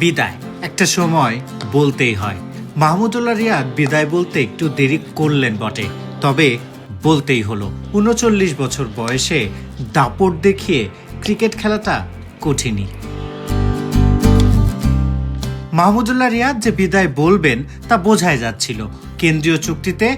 বিদায়। একটা সময় বলতেই হয়, মাহমুদুল্লাহ রিয়াদ বিদায় বলতে একটু দেরি করলেন বটে, তবে বলতেই হলো, উনচল্লিশ বছর বয়সে দাপট দেখিয়ে ক্রিকেট খেলাটা কঠিনই। মাহমুদুল্লাহ রিয়াদ যে বিদায় বলবেন তা বোঝাই যাচ্ছিল, কেন্দ্রীয় চুক্তিতে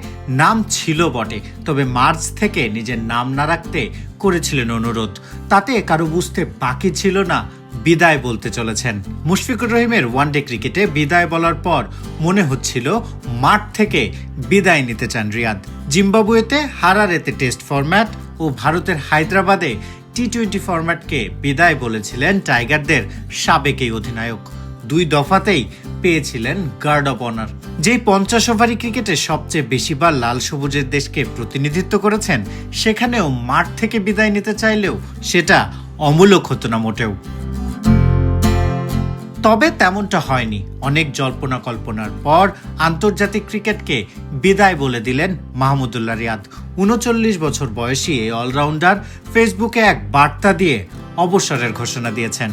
নাম ছিল বটে, তবে মার্চ থেকে নিজের নাম না রাখতে করেছিলেন অনুরোধ, তাতে কারও বুঝতে বাকি ছিল না বিদায় বলতে চলেছেন। মুশফিকুর রহিমের ওয়ানডে ক্রিকেটে বিদায় বলার পর মনে হচ্ছিল মাঠ থেকে বিদায় নিতে চান রিয়াদ। জিম্বাবুয়েতে হারারেতে টেস্ট ফরম্যাট ও ভারতের হায়দ্রাবাদে টি টোয়েন্টি ফরম্যাটকে বিদায় বলেছিলেন টাইগারদের সাবেক এই অধিনায়ক। দুই দফাতেই পেয়েছিলেন গার্ড অব অনার। যেই পঞ্চাশ ওভারি ক্রিকেটে সবচেয়ে বেশিবার লাল সবুজের দেশকে প্রতিনিধিত্ব করেছেন, সেখানেও মাঠ থেকে বিদায় নিতে চাইলেও সেটা অমূলক হতো না মোটেও। তবে তেমনটা হয়নি। অনেক জল্পনা কল্পনার পর আন্তর্জাতিক ক্রিকেটকে বিদায় বলে দিলেন মাহমুদুল্লাহ রিয়াদ। উনচল্লিশ বছর বয়সী এই অলরাউন্ডার ফেসবুকে এক বার্তা দিয়ে অবসরের ঘোষণা দিয়েছেন।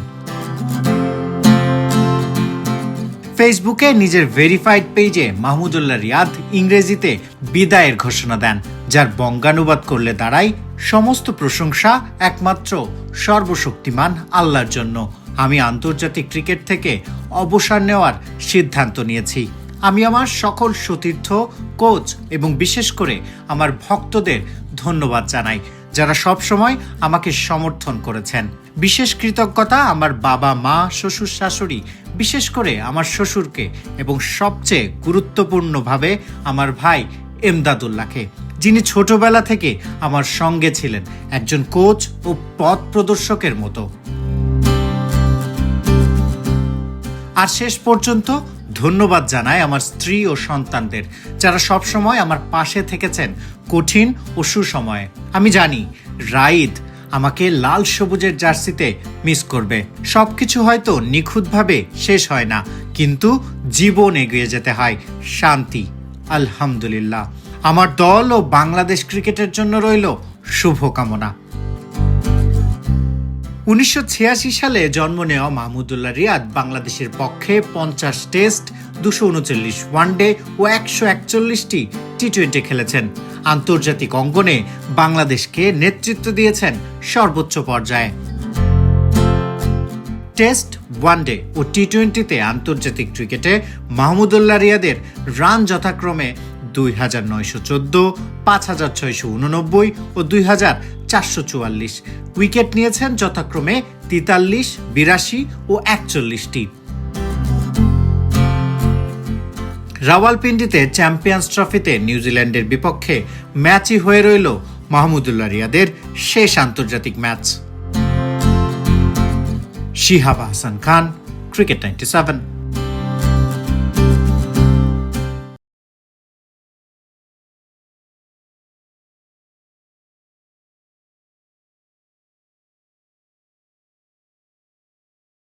ফেসবুকে নিজের ভেরিফাইড পেজে মাহমুদুল্লাহ রিয়াদ ইংরেজিতে বিদায়ের ঘোষণা দেন, যার বঙ্গানুবাদ করলে দাঁড়ায় সমস্ত প্রশংসা একমাত্র সর্বশক্তিমান আল্লাহর জন্য। আমি আন্তর্জাতিক ক্রিকেট থেকে অবসর নেওয়ার সিদ্ধান্ত নিয়েছি। আমি আমার সকল সতীর্থ, কোচ এবং বিশেষ করে আমার ভক্তদের ধন্যবাদ জানাই, যারা সব সময় আমাকে সমর্থন করেছেন। বিশেষ কৃতজ্ঞতা আমার বাবা, মা, শ্বশুর, শাশুড়ি, বিশেষ করে আমার শ্বশুরকে এবং সবচেয়ে গুরুত্বপূর্ণভাবে আমার ভাই এমদাদুল্লাহকে, যিনি ছোটবেলা থেকে আমার সঙ্গে ছিলেন, একজন কোচ ও পথ প্রদর্শকের মতো। আর শেষ পর্যন্ত ধন্যবাদ জানাই আমার স্ত্রী ও সন্তানদের, যারা সবসময় আমার পাশে থেকেছেন কঠিন ও সুসময়ে। আমি জানি, রাইদ আমাকে লাল সবুজের জার্সিতে মিস করবে। সবকিছু হয়তো নিখুঁতভাবে শেষ হয় না, কিন্তু জীবন এগিয়ে যেতে হয়। শান্তি, আলহামদুলিল্লাহ। আমার দল ও বাংলাদেশ ক্রিকেটের জন্য রইল শুভকামনা। উনিশশো ছিয়াশি সালে জন্ম নেওয়া মাহমুদুল্লাহ রিয়াদ বাংলাদেশের পক্ষে পঞ্চাশ টেস্ট, দুশো উনচল্লিশ ওয়ানডে ও একশো একচল্লিশটি টি টোয়েন্টি খেলেছেন। আন্তর্জাতিক অঙ্গনে বাংলাদেশকে নেতৃত্ব দিয়েছেন সর্বোচ্চ পর্যায়ে। টেস্ট, ওয়ানডে ও টি টোয়েন্টিতে আন্তর্জাতিক ক্রিকেটে মাহমুদুল্লাহ রিয়াদের রান যথাক্রমে দুই হাজার নয়শো চোদ্দ, পাঁচ হাজার ছয়শো উননব্বই ও দুই হাজার চারশো চুয়াল্লিশ। উইকেট নিয়েছেন যথাক্রমে তেতাল্লিশ, বিরাশি ও একচল্লিশটি। রাওয়ালপিন্ডিতে চ্যাম্পিয়ন্স ট্রফিতে নিউজিল্যান্ডের বিপক্ষে ম্যাচই হয়ে রইল মাহমুদুল্লাহ রিয়াদের শেষ আন্তর্জাতিক match. Shihab Hasan Khan, cricket ninety seven.